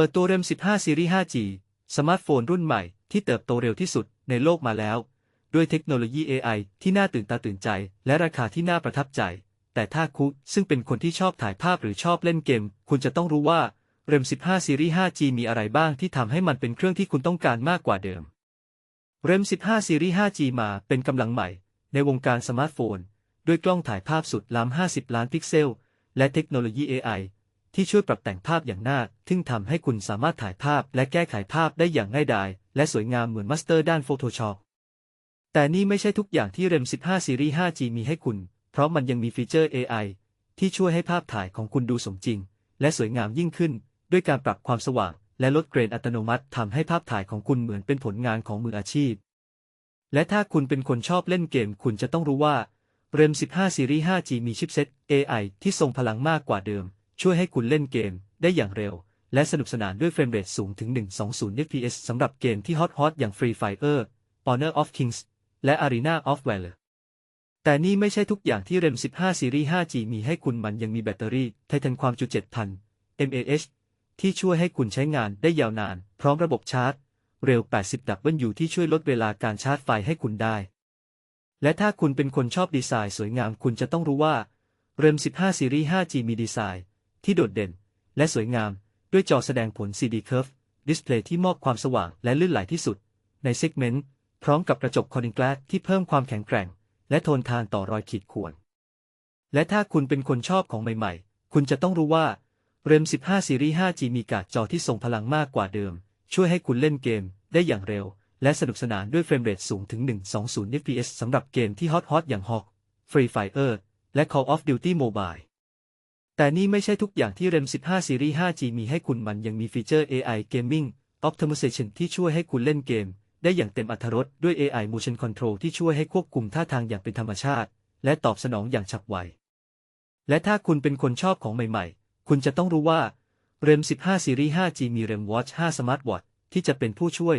ปิดตัว RAM 15 ซีรีส์ 5G สมาร์ทโฟนรุ่นใหม่ที่เติบโตเร็วที่สุดในโลกมาแล้ว ด้วยเทคโนโลยี AI ที่น่าตื่นตาตื่นใจ และราคาที่น่าประทับใจ แต่ถ้าคุณซึ่งเป็นคนที่ชอบถ่ายภาพหรือชอบเล่นเกม คุณจะต้องรู้ว่า RAM 15 ซีรีส์ 5G มีอะไรบ้างที่ทำให้มันเป็นเครื่องที่คุณต้องการมากกว่าเดิม RAM 15 ซีรีส์ 5G มาเป็นกำลังใหม่ ในวงการสมาร์ทโฟน ด้วยกล้องถ่ายภาพสุดล้ำ 50 ล้านพิกเซล และเทคโนโลยี AI ที่ช่วยปรับแต่งภาพอย่างน่าทึ่งทำให้คุณสามารถถ่ายภาพและแก้ไขภาพได้อย่างง่ายดาย และสวยงามเหมือนมาสเตอร์ด้าน Photoshop แต่นี่ไม่ใช่ทุกอย่างที่ RAM 15ซีรีส์ 5G มีให้คุณ เพราะมันยังมีฟีเจอร์ AI ที่ช่วยให้ภาพถ่ายของคุณดูสมจริง และสวยงามยิ่งขึ้น ด้วยการปรับความสว่าง และลดเกรนอัตโนมัติทำให้ภาพถ่ายของคุณเหมือนเป็นผลงานของมืออาชีพ และถ้าคุณเป็นคนชอบเล่นเกม คุณจะต้องรู้ว่า RAM 15ซีรีส์ 5G มีชิปเซ็ต AI ที่ทรงพลังมากกว่าเดิม ช่วยให้คุณเล่นเกมได้อย่างเร็ว และสนุกสนานด้วยเฟรมเรทสูงถึง 120 fps สำหรับเกมที่ฮอตฮอตอย่าง Free Fire Honor of Kings และ Arena of Valor แต่นี่ไม่ใช่ทุกอย่างที่ RAM 15ซีรีส์ 5G มีให้คุณมันยังมีแบตเตอรี่ไททันความจุ 7,000 mAh ที่ช่วยให้คุณใช้งานได้ยาวนาน พร้อมระบบชาร์จ เร็ว 80ดับเบิลยูที่ช่วยลดเวลาการชาร์จไฟให้คุณได้ และถ้าคุณเป็นคนชอบดีไซน์สวยงามคุณจะต้องรู้ว่า RAM 15ซีรีส์ 5G มีดีไซน์ ที่โดดเด่น และสวยงาม ด้วยจอแสดงผล CD Curve ดิสเพลย์ที่มอบความสว่างและลื่นไหลที่สุด ในเซกเมนต์ พร้อมกับกระจกคอนิงแกลสที่เพิ่มความแข็งแกร่ง และทนทานต่อรอยขีดข่วน และถ้าคุณเป็นคนชอบของใหม่ๆ คุณจะต้องรู้ว่า RAM 15 ซีรีส์ 5G มีการ์ดจอที่ทรงพลังมากกว่าเดิม ช่วยให้คุณเล่นเกมได้อย่างเร็ว และสนุกสนานด้วยเฟรมเรทสูงถึง 120 fps สำหรับเกมที่ฮอตฮอตอย่าง Hawk Free Fire และ Call of Duty Mobile แต่นี่ไม่ใช่ทุกอย่างที่ RAM 15ซีรีส์ 5G มีให้คุณมันยังมีฟีเจอร์ AI Gaming Optimization ที่ช่วยให้คุณเล่นเกม ได้อย่างเต็มอรรถรสด้วย AI Motion Control ที่ช่วยให้ควบคุมท่าทางอย่างเป็นธรรมชาติ และตอบสนองอย่างฉับไว และถ้าคุณเป็นคนชอบของใหม่ๆ คุณจะต้องรู้ว่า RAM 15ซีรีส์ 5G มี RAM Watch 5 Smart Watch ที่จะเป็นผู้ช่วย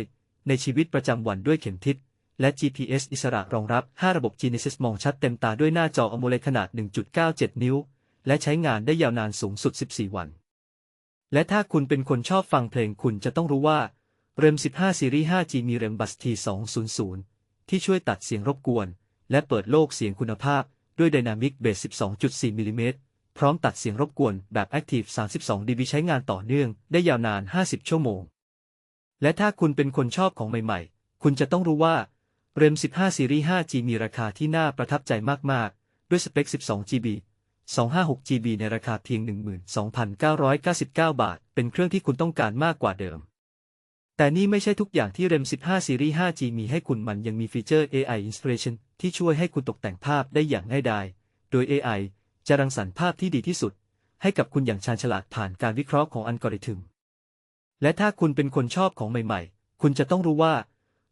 ในชีวิตประจำวันด้วยเข็มทิศและ GPS อิสระรองรับ 5 ระบบ Genesis มองชัดเต็มตาด้วยหน้าจอ AMOLED ขนาด 1.97 นิ้ว และใช้งานได้ยาวนานสูงสุด 14 วัน และถ้าคุณเป็นคนชอบฟังเพลงคุณจะต้องรู้ว่า RAM 15 ซีรีส์ 5G มี RAM Bus T200 ที่ช่วยตัดเสียงรบกวน และเปิดโลกเสียงคุณภาพด้วย Dynamic Bass 12.4 มิลลิเมตร พร้อมตัดเสียงรบกวนแบบ Active 32 dB ใช้งานต่อเนื่องได้ยาวนาน 50 ชั่วโมง และถ้าคุณเป็นคนชอบของใหม่ๆ คุณจะต้องรู้ว่า RAM 15 ซีรีส์ 5G มีราคาที่น่าประทับใจมากๆ ด้วยสเปค 12 GB 256 GB ในราคาเพียง 12,999 บาท เป็นเครื่องที่คุณต้องการมากกว่าเดิม แต่นี่ไม่ใช่ทุกอย่างที่ RAM 15ซีรีส์ 5G มีให้คุณมันยังมีฟีเจอร์ AI Inspiration ที่ช่วยให้คุณตกแต่งภาพได้อย่างง่ายดาย โดย AI จะรังสรรค์ภาพที่ดีที่สุด ให้กับคุณอย่างชาญฉลาดผ่านการวิเคราะห์ของอัลกอริทึม และถ้าคุณเป็นคนชอบของใหม่ๆ คุณจะต้องรู้ว่า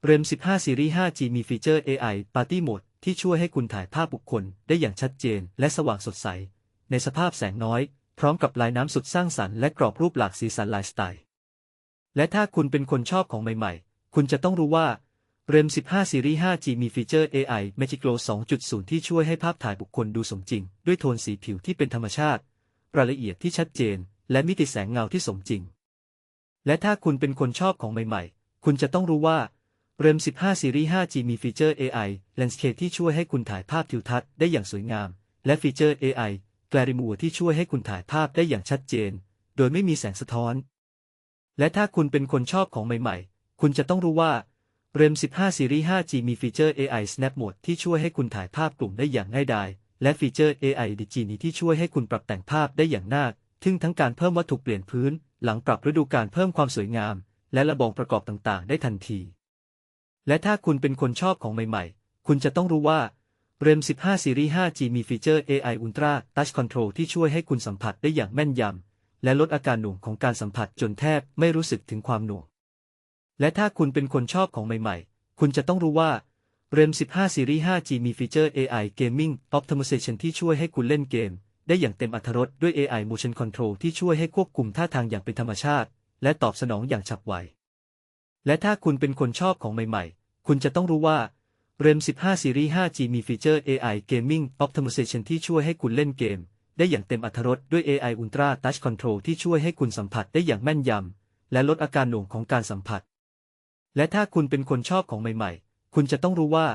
RAM 15ซีรีส์ 5G มีฟีเจอร์ AI Party Mode ที่ช่วยให้คุณถ่ายภาพบุคคลได้อย่างชัดเจนและสว่างสดใส ในสภาพแสงน้อย พร้อมกับลายน้ำสุดสร้างสรรค์และกรอบรูปหลากสีสันหลายสไตล์ และถ้าคุณเป็นคนชอบของใหม่ๆ คุณจะต้องรู้ว่า RAM 15 ซีรีส์ 5G มีฟีเจอร์ AI Magic Glow 2.0 ที่ช่วยให้ภาพถ่ายบุคคลดูสมจริง ด้วยโทนสีผิวที่เป็นธรรมชาติ รายละเอียดที่ชัดเจน และมิติแสงเงาที่สมจริง และถ้าคุณเป็นคนชอบของใหม่ๆ คุณจะต้องรู้ว่า RAM 15 ซีรีส์ 5G มีฟีเจอร์ AI Landscape ที่ช่วยให้คุณถ่ายภาพทิวทัศน์ได้อย่างสวยงาม และฟีเจอร์ AI Glamour ที่ช่วยให้คุณถ่ายภาพได้อย่างชัดเจน โดยไม่มีแสงสะท้อน และถ้าคุณเป็นคนชอบของใหม่ๆ คุณจะต้องรู้ว่า RAM 15 ซีรีส์ 5G มีฟีเจอร์ AI Snap Mode ที่ช่วยให้คุณถ่ายภาพกลุ่มได้อย่างง่ายดาย และฟีเจอร์ AI d i g i n i ที่ช่วยให้คุณปรับแต่งภาพได้อย่างน่าทึ่งทั้งการเพิ่มวัตถุเปลี่ยนพื้น หลังปรับฤดูการเพิ่มความสวยงาม และระบอบประกอบต่างๆ ได้ทันที และถ้าคุณเป็นคนชอบของใหม่ๆ คุณจะต้องรู้ว่า RAM 15ซีรีส์ 5G มีฟีเจอร์ AI Ultra Touch Control ที่ช่วยให้คุณสัมผัสได้อย่างแม่นยำ และลดอาการหน่วงของการสัมผัสจนแทบไม่รู้สึกถึงความหน่วง และถ้าคุณเป็นคนชอบของใหม่ๆ คุณจะต้องรู้ว่า RAM 15ซีรีส์ 5G มีฟีเจอร์ AI Gaming Optimization ที่ช่วยให้คุณเล่นเกม ได้อย่างเต็มอรรถรสด้วย AI Motion Control ที่ช่วยให้ควบคุมท่าทางอย่างเป็นธรรมชาติ และตอบสนองอย่างฉับไว และถ้าคุณเป็นคนชอบของใหม่ๆ คุณจะต้องรู้ว่า RAM 15ซีรีส์ 5G มีฟีเจอร์ AI Gaming Optimization ที่ช่วยให้คุณเล่นเกม ได้อย่างเต็มอรรถรสด้วย AI Ultra Touch Control ที่ช่วยให้คุณสัมผัสได้อย่างแม่นยำ และลดอาการหน่วงของการสัมผัส และถ้าคุณเป็นคนชอบของใหม่ๆ คุณจะต้องรู้ว่า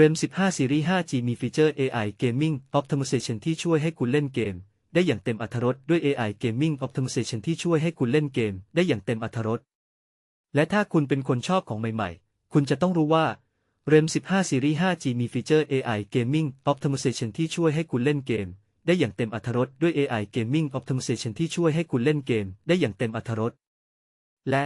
REM 15 Series 5G มีฟีเจอร์ AI Gaming Optimization ที่ช่วยให้คุณเล่นเกม ได้อย่างเต็มอรรถรสด้วย AI Gaming Optimization ที่ช่วยให้คุณเล่นเกม ได้อย่างเต็มอรรถรส และถ้าคุณเป็นคนชอบของใหม่ๆ คุณจะต้องรู้ว่า REM 15 Series 5G มีฟีเจอร์ AI Gaming Optimization ที่ช่วยให้คุณเล่นเกม ได้อย่างเต็มอรรถรสด้วย AI Gaming Optimization ที่ช่วยให้คุณเล่นเกม ได้อย่างเต็มอรรถรสและ